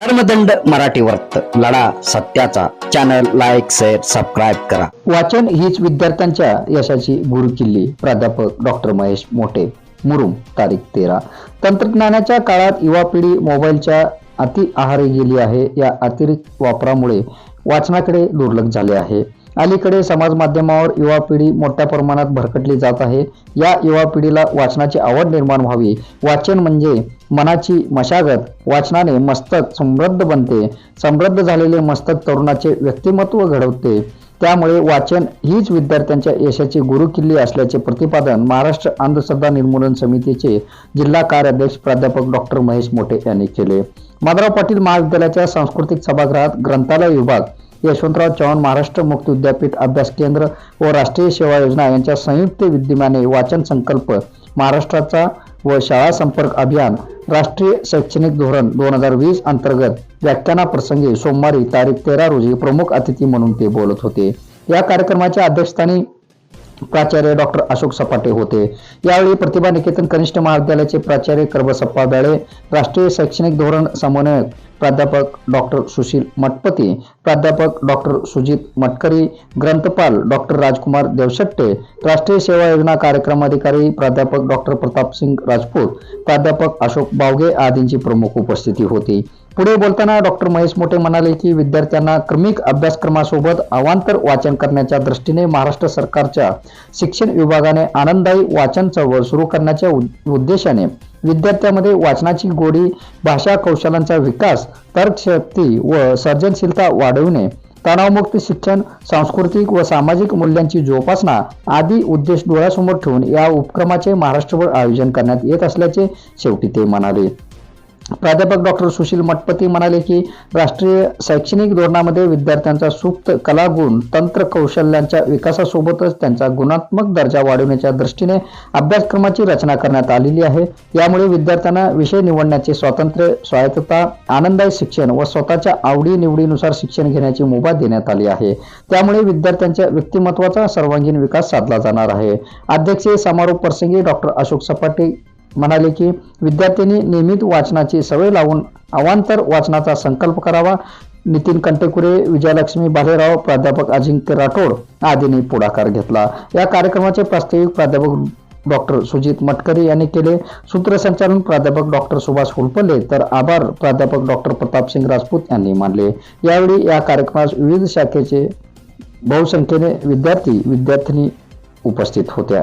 धर्मदंड मराठी वर्त लढा सत्याचा. चॅनल लाईक शेअर सबस्क्राईब करा. वाचन हीच विद्यार्थ्यांच्या यशाची गुरुकिल्ली प्राध्यापक डॉक्टर महेश मोठे. मुरुम तारीख तेरा. तंत्रज्ञानाच्या काळात युवा पिढी मोबाईलच्या अति आहारी गेली आहे. या अतिरिक्त वापरामुळे वाचनाकडे दुर्लक्ष झाले आहे. अलीकडे समाज माध्यमावर युवा पिढी मोठ्या प्रमाणात भरकटली जात आहे. या युवा पिढीला वाचनाची आवड निर्माण व्हावी. वाचन म्हणजे मनाची मशागत. वाचनाने मस्तक समृद्ध बनते. समृद्ध झालेले मस्तक तरुणाचे व्यक्तिमत्व घडवते. त्यामुळे वाचन हीच विद्यार्थ्यांच्या यशाची गुरुकिल्ली असल्याचे प्रतिपादन महाराष्ट्र अंधश्रद्धा निर्मूलन समितीचे जिल्हा कार्याध्यक्ष प्राध्यापक डॉक्टर महेश मोठे यांनी केले. माधवराव पाटील महाविद्यालयाच्या सांस्कृतिक सभागृहात ग्रंथालय विभाग यशवंतराव चव्हाण महाराष्ट्र मुक्त विद्यापीठ अभ्यास केंद्र व राष्ट्रीय सेवा योजना यांच्या संयुक्त विद्यमाने वाचन संकल्प महाराष्ट्राचा व शाळा संपर्क अभियान राष्ट्रीय शैक्षणिक धोरण दोन हजार वीस अंतर्गत व्याख्यानाप्रसंगी सोमवारी तारीख तेरा रोजी प्रमुख अतिथी म्हणून ते बोलत होते. या कार्यक्रमाच्या अध्यक्षस्थानी प्राचार्य डॉक्टर अशोक सपाटे होते. यावेळी प्रतिभा निकेतन कनिष्ठ महाविद्यालयाचे प्राचार्य कर्बसप्पा बेळे राष्ट्रीय शैक्षणिक धोरण समन्वयक प्राध्यापक डॉक्टर सुशील मठपती प्राध्यापक डॉक्टर सुजित मटकरी ग्रंथपाल डॉक्टर राजकुमार देवशट्टे राष्ट्रीय सेवा योजना कार्यक्रम अधिकारी प्राध्यापक डॉक्टर प्रतापसिंग राजपूत प्राध्यापक अशोक बावगे आदींची प्रमुख उपस्थिती होती. पुढे बोलताना डॉक्टर महेश मोठे म्हणाले की विद्यार्थ्यांना क्रमिक अभ्यासक्रमासोबत अवांतर वाचन करण्याच्या दृष्टीने महाराष्ट्र सरकारच्या शिक्षण विभागाने आनंददायी वाचन चळवळ सुरू करण्याच्या उद्देशाने विद्यार्थ्यांमध्ये वाचनाची गोडी भाषा कौशल्यांचा विकास तर्कशक्ती व सर्जनशीलता वाढविणे तणावमुक्त शिक्षण सांस्कृतिक व सामाजिक मूल्यांची जोपासना आदी उद्देश डोळ्यासमोर ठेवून या उपक्रमाचे महाराष्ट्रभर आयोजन करण्यात येत असल्याचे शेवटी ते म्हणाले. प्राध्यापक डॉक्टर सुशील मठपती म्हणाले की राष्ट्रीय शैक्षणिक धोरणामध्ये विद्यार्थ्यांचा सुप्त कलागुण तंत्र कौशल्यांच्या विकासासोबतच त्यांचा गुणात्मक दर्जा वाढवण्याच्या दृष्टीने अभ्यासक्रमाची रचना करण्यात आलेली आहे. यामुळे विद्यार्थ्यांना विषय निवडण्याचे स्वातंत्र्य स्वायत्तता आनंददायी शिक्षण व स्वतःच्या आवडी निवडीनुसार शिक्षण घेण्याची मुभा देण्यात आली आहे. त्यामुळे विद्यार्थ्यांच्या व्यक्तिमत्वाचा सर्वांगीण विकास साधला जाणार आहे. अध्यक्षीय समारोप प्रसंगी डॉक्टर अशोक सपाटे म्हणाले की विद्यार्थ्यांनी नियमित वाचनाची सवय लावून अवांतर वाचनाचा संकल्प करावा. नितीन कंटेकुरे विजयलक्ष्मी भालेराव प्राध्यापक अजिंक्य राठोड आदींनी पुढाकार घेतला. या कार्यक्रमाचे प्रास्ताविक प्राध्यापक डॉक्टर सुजित मटकरी यांनी केले. सूत्रसंचालन प्राध्यापक डॉक्टर सुभाष हुलपल्ले तर आभार प्राध्यापक डॉक्टर प्रतापसिंग राजपूत यांनी मानले. यावेळी या कार्यक्रमास विविध शाखेचे बहुसंख्येने विद्यार्थी विद्यार्थिनी उपस्थित होत्या.